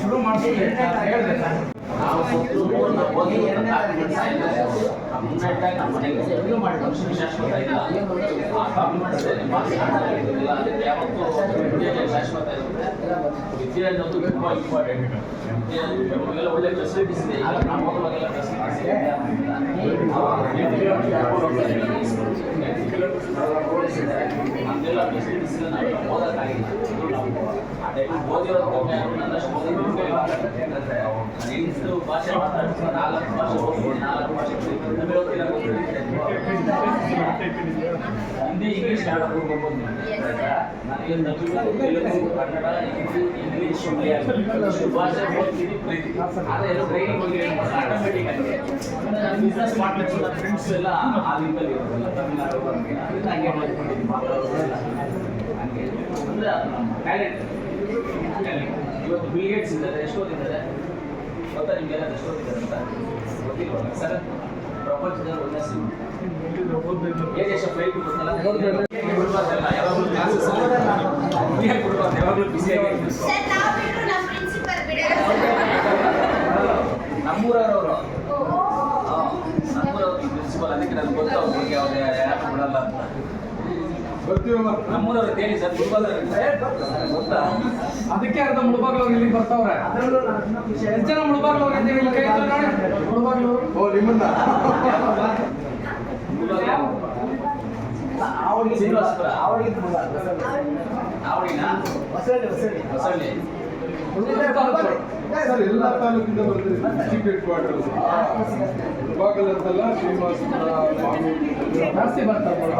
ಶುರು ಮಾಡ್ತೀವಿ ಹೇಳಿದೆ ಸರ್ ನಾವು ಕೊಟ್ಟು ನಾವು ಹೋಗಿ ಒಂದು ಡಾಕ್ಯುಮೆಂಟ್ಸ್ ಆಯ್ತು ಮುನ್ನಟ್ಟಾಗಿ ನಮ್ಮ ಮನೆಗೆ ಇದು ಮಾಡಿ ಶಾಶ್ವತ ಇಲ್ಲ. ಆ ಡಾಕ್ಯುಮೆಂಟ್ಸ್ ಮಾತನಾಡಿಲ್ಲ ಅದಕ್ಕೆ ಯಾವತ್ತೂ ವಿದ್ಯೆ ಅನ್ನೋದು ತುಂಬ ಇಂಪಾರ್ಟೆಂಟ್ ನಮಗೆಲ್ಲ ಒಳ್ಳೆ ಫೆಸಿಲಿಟೀಸ್ ಇದೆ. ಈಗ ನಾವು ಹೋಗುವಾಗೆಲ್ಲ ಫೆಸಿಲಿಟೀಸ್ ಇದೆ. ನಮಗೆಲ್ಲ ಫೆಸಿಲಿಟೀಸ್ ನಾವು ಓದೋಕ್ಕಾಗಿಲ್ಲ ಭಾಷೆ ಮಾತಾಡ್ತೀನಿ ನಾಲ್ಕು ಭಾಷೆ ನಾಲ್ಕು ಹಿಂದಿ ಇಂಗ್ಲೀಷ್ ನನಗೆ ತೆಲುಗು ಕನ್ನಡ ಇಂಗ್ಲೀಷ್ ಭಾಷೆ ಓದ್ತೀನಿ ಪ್ರೀತಿ ಬಿಸ್ನೆಸ್ ನನ್ನ ಫ್ರೆಂಡ್ಸ್ ಎಲ್ಲ ಆ ಲಿಂಕಲ್ಲಿ ಇರೋದಿಲ್ಲ ತಮಿಳ್ನಾಡು ಅದರಿಂದ ಹಂಗೆ ಮಾಡ್ಕೊಂಡಿದ್ದೀನಿ ಅಂದರೆ ಅದು ಟ್ಯಾಲೆಂಟ್ ಇವತ್ತು ಬಿಲ್ ಗೇಟ್ಸ್ ಇದ್ದಾರೆ ಎಷ್ಟೊತ್ತಿದ್ದಾರೆ ಗೊತ್ತಾ ನಿಮಗೆಲ್ಲ ಎಷ್ಟೊತ್ತಿದ್ದಾರೆ ಅಂತ? ಗೊತ್ತಿಲ್ವಲ್ಲ ಸರ್ ಪ್ರಪಂಚದಲ್ಲಿ ಏ ದೇಶ ಫ್ಲೈಟ್ ಗೊತ್ತಲ್ಲ? ಬಿಡ್ಬಾರ್ದಲ್ಲ ಯಾವಾಗಲೂ ಕ್ಲಾಸಸ್ ಬಿಡ್ಬಾರ್ದು ಯಾವಾಗಲೂ ಬಿಸಿಯಾಗಿ ಸರ್ ನಾವು ಬಿಟ್ರು ನಮ್ಮ ಪ್ರಿನ್ಸಿಪಲ್ ಅದಕ್ಕೆ ನನಗೆ ಗೊತ್ತಾಗ ಯಾರು ಬಿಡಲ್ಲ ಅಂತ. ನಮ್ಮೂರವ್ರು ಹೇಳಿ ಸರ್ ಗೊತ್ತಾ? ಅದಕ್ಕೆ ಅರ್ಧ ಮುಳುಬಾಗ್ಲವ್ರು ಇಲ್ಲಿಗೆ ಬರ್ತಾವ್ರೆ. ಎಷ್ಟು ಜನ ಮುಳುಬಾಗ್ಲವ್ರು ಇದ್ದೀವಿ ಇಲ್ಲಿ ಕೈ ಎತ್ತಿ ನೋಡಿ ಮುಳುಬಾಗ್ಲವ್ರು? ಓ ನಿಮ್ಮನ್ನ? ಶ್ರೀನಿವಾಸಪುರ ಆವಡಿನಾ ಹೊಸಳ್ಳಿ. ಸರ್ ಎಲ್ಲ ತಾಲೂಕಿಂದ ಬರ್ತೀರಿ. ಡಿಸ್ಟ್ರಿಕ್ಟ್ ಹೆಡ್ ಕ್ವಾರ್ಟರ್ಸ್ ವಿಭಾಗದಲ್ಲ ಶ್ರೀನಿವಾಸಪುರ ಜಾಸ್ತಿ ಬರ್ತಾರೆ.